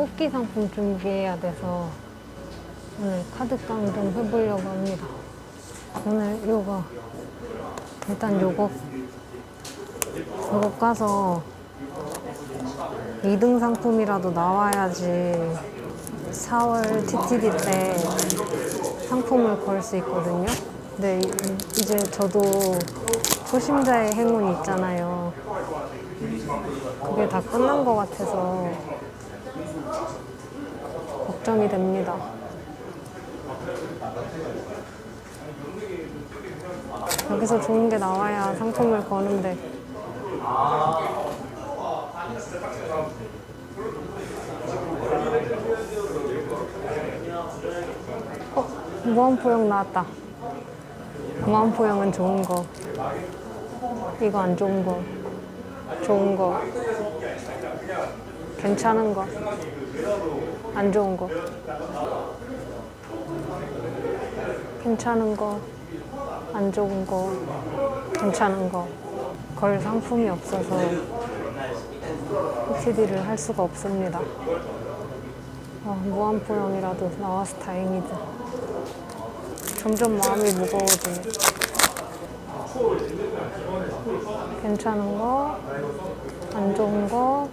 뽑기 상품 준비해야 돼서 오늘 카드깡 좀 해보려고 합니다. 오늘 요거 일단 요거 요거 까서 2등 상품이라도 나와야지 4월 TTD 때 상품을 걸 수 있거든요. 근데 이- 이제 저도 초심자의 행운 있잖아요. 그게 다 끝난 것 같아서 걱정이 됩니다. 여기서 좋은 게 나와야 상품을 거는데 어, 무한포용 나왔다. 무한포용은 좋은 거. 이거 안 좋은 거. 좋은 거. 괜찮은 거. 안 좋은 거. 괜찮은 거. 안 좋은 거. 괜찮은 거. 걸 상품이 없어서 PTD를 할 수가 없습니다. 어, 무한포용이라도 나와서 다행이다. 점점 마음이 무거워지네. 괜찮은 거, 안 좋은 거,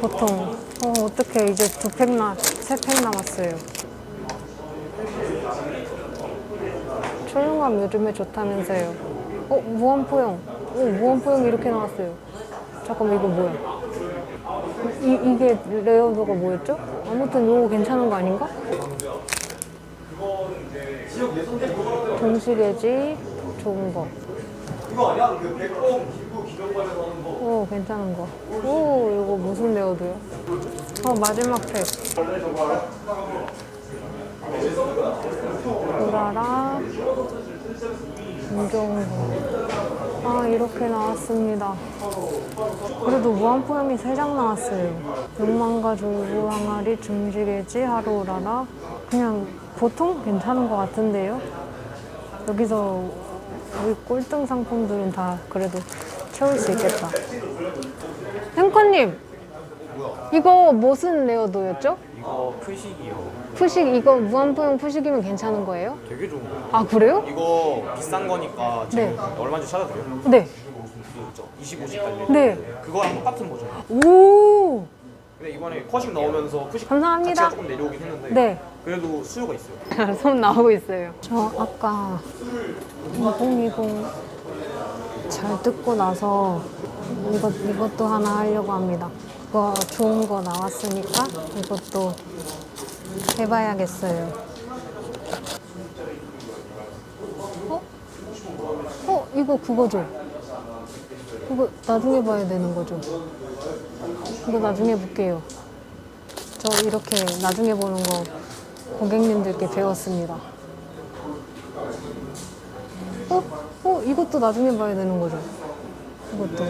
보통. 어, 어떻게 이제 두 팩 나, 세 팩 남았어요. 초용감 요즘에 좋다면서요. 어, 무한포용. 오, 무한포용 이렇게 나왔어요. 잠깐만, 이거 뭐야? 이, 이게 레어도가 뭐였죠? 아무튼 이거 괜찮은 거 아닌가? 동시개지 좋은 거. 이거 아니야? 그 백범 기부 기념관에서 하는 거. 오 괜찮은 거. 오 이거 무슨 레어도요? 어 마지막 팩. 좋은 거. 아 이렇게 나왔습니다. 그래도 무한포염이 3장 나왔어요. 욕망과 졸부 항아리 중지개지 하루라라. 그냥 보통 괜찮은 것 같은데요. 여기서 우리 꼴등 상품들은 다 그래도 채울 수 있겠다. 햄커님, 이거 무슨 레어도였죠? 이거 표식이요. 푸식 이거 무한포용 푸식이면 괜찮은 거예요? 되게 좋은 거예요. 아 그래요? 이거 비싼 거니까 지금 네. 얼마인지 찾아드려요? 네. 그죠? 25씩 달려. 네. 그거랑 똑같은 버전. 오. 근데 이번에 컷식 넣으면서 푸식 감사합니다. 자체가 조금 내려오긴 했는데 네. 그래도 수요가 있어요. 손 나오고 있어요. 저 아까 2020 잘 듣고 나서 이것, 이것도 하나 하려고 합니다. 그거 좋은 거 나왔으니까 이것도 해봐야겠어요. 어? 어? 이거 그거죠? 이거 나중에 봐야 되는 거죠? 이거 나중에 볼게요. 저 이렇게 나중에 보는 거 고객님들께 배웠습니다. 어? 어? 이것도 나중에 봐야 되는 거죠? 이것도.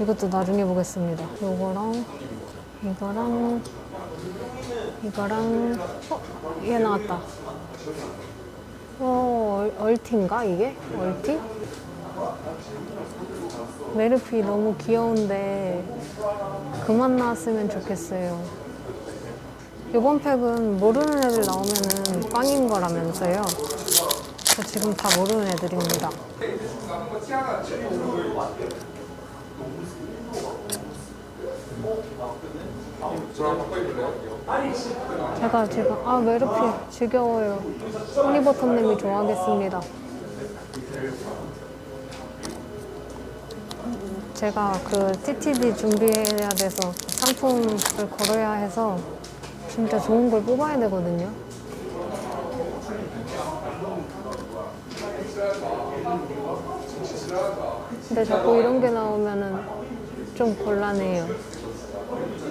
이것도 나중에 보겠습니다. 요거랑, 이거랑, 이거랑, 어? 얘 나왔다. 어, 얼- 얼티인가, 이게? 얼티? 메르피 너무 귀여운데, 그만 나왔으면 좋겠어요. 이번 팩은 모르는 애들 나오면은 꽝인 거라면서요. 저 지금 다 모르는 애들입니다. 제가 지금 아 메르피 지겨워요. 허니버터님이 좋아하겠습니다. 제가 그 TTD 준비해야 돼서 상품을 걸어야 해서 진짜 좋은 걸 뽑아야 되거든요. 근데 자꾸 이런 게 나오면은 좀 곤란해요.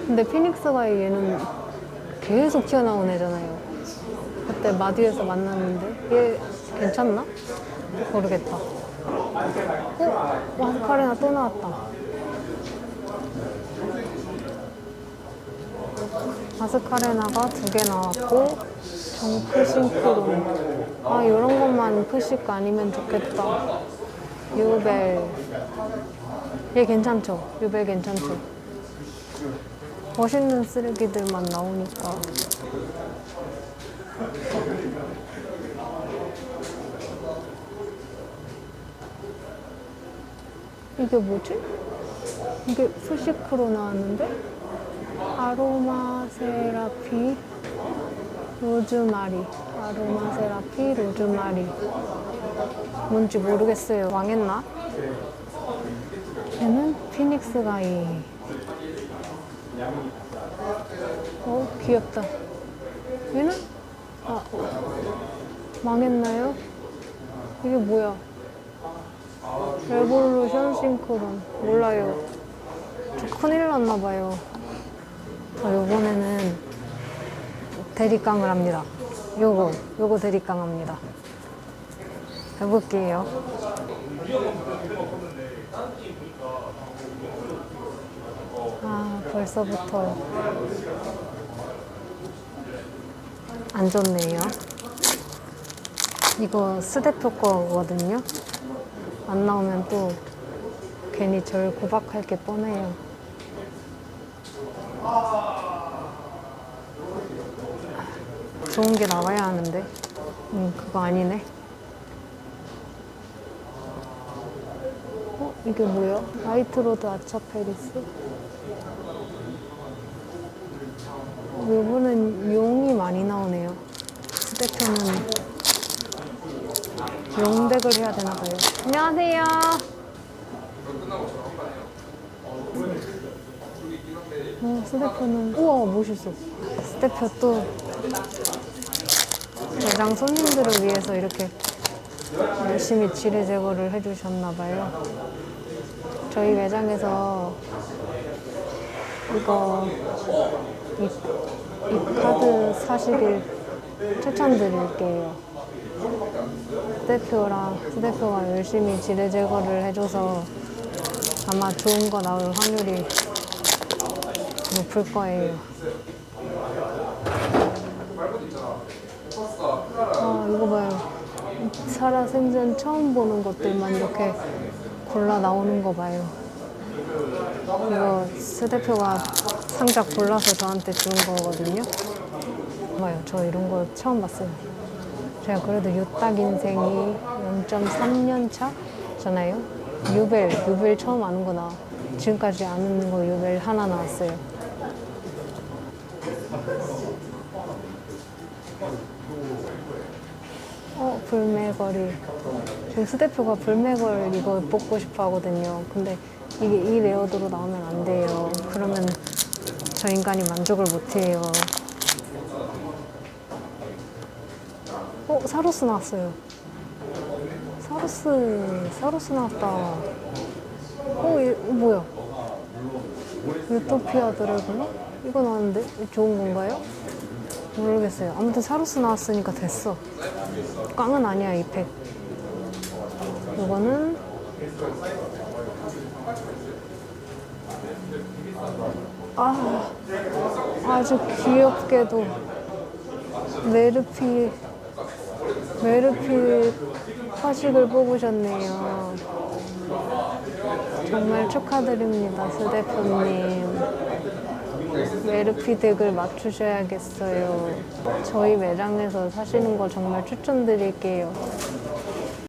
근데 피닉스가 얘는 계속 튀어나온 애잖아요. 그때 마디에서 만났는데 얘 괜찮나? 모르겠다. 어? 마스카레나 또 나왔다. 마스카레나가 두 개 나왔고 정크 싱크론 아 이런 것만 푸식 아니면 좋겠다 유벨 얘 괜찮죠? 유벨 괜찮죠? 멋있는 쓰레기들만 나오니까. 이게 뭐지? 이게 푸시크로 나왔는데? 아로마 세라피 로즈마리. 아로마 세라피 로즈마리. 뭔지 모르겠어요. 망했나? 얘는 피닉스 가이. 어, 귀엽다. 얘는? 아, 망했나요? 이게 뭐야? 레볼루션 싱크론. 몰라요. 저 큰일 났나봐요. 저 요번에는 대립강을 합니다. 요거, 요거 대립강 합니다. 해볼게요. 아, 벌써부터 안 좋네요. 이거 스대표 거거든요. 안 나오면 또 괜히 절 고박할 게 뻔해요. 좋은 게 나와야 하는데. 음, 그거 아니네. 어? 이게 뭐야? 라이트로드 아차 페리스? 요번엔 용이 많이 나오네요. 스대표는 용덱을 해야 되나 봐요. 안녕하세요. 어, 스대표는 우와 멋있어. 스대표 또 매장 손님들을 위해서 이렇게 열심히 지뢰 제거를 해주셨나 봐요. 저희 매장에서 이거 이, 이 카드 사시길 추천드릴게요. 스대표랑 스대표가 열심히 지뢰 제거를 해줘서 아마 좋은 거 나올 확률이 높을 거예요. 아, 이거 봐요. 살아 생전 처음 보는 것들만 이렇게 골라 나오는 거 봐요. 이거 스 대표가 상자 골라서 저한테 준 거거든요. 봐요. 저 이런 거 처음 봤어요. 제가 그래도 유딱 인생이 0.3년 차잖아요. 유벨, 유벨 처음 아는 거 나. 지금까지 아는 거 유벨 하나 나왔어요. 어, 불매걸이. 지금 수대표가 불매걸 이거 뽑고 싶어 하거든요. 근데 이게 이 레어드로 나오면 안 돼요. 그러면 저 인간이 만족을 못 해요. 어, 사로스 나왔어요. 사로스, 사로스 나왔다. 어, 이, 어, 뭐야? 유토피아 드래곤? 이거 나왔는데? 좋은 건가요? 모르겠어요. 아무튼 사로스 나왔으니까 됐어. 꽝은 아니야, 이 팩. 이거는 아, 아주 귀엽게도 메르피 메르피 화식을 뽑으셨네요. 정말 축하드립니다, 스대표님. 메르피 덱을 맞추셔야겠어요. 저희 매장에서 사시는 거 정말 추천드릴게요.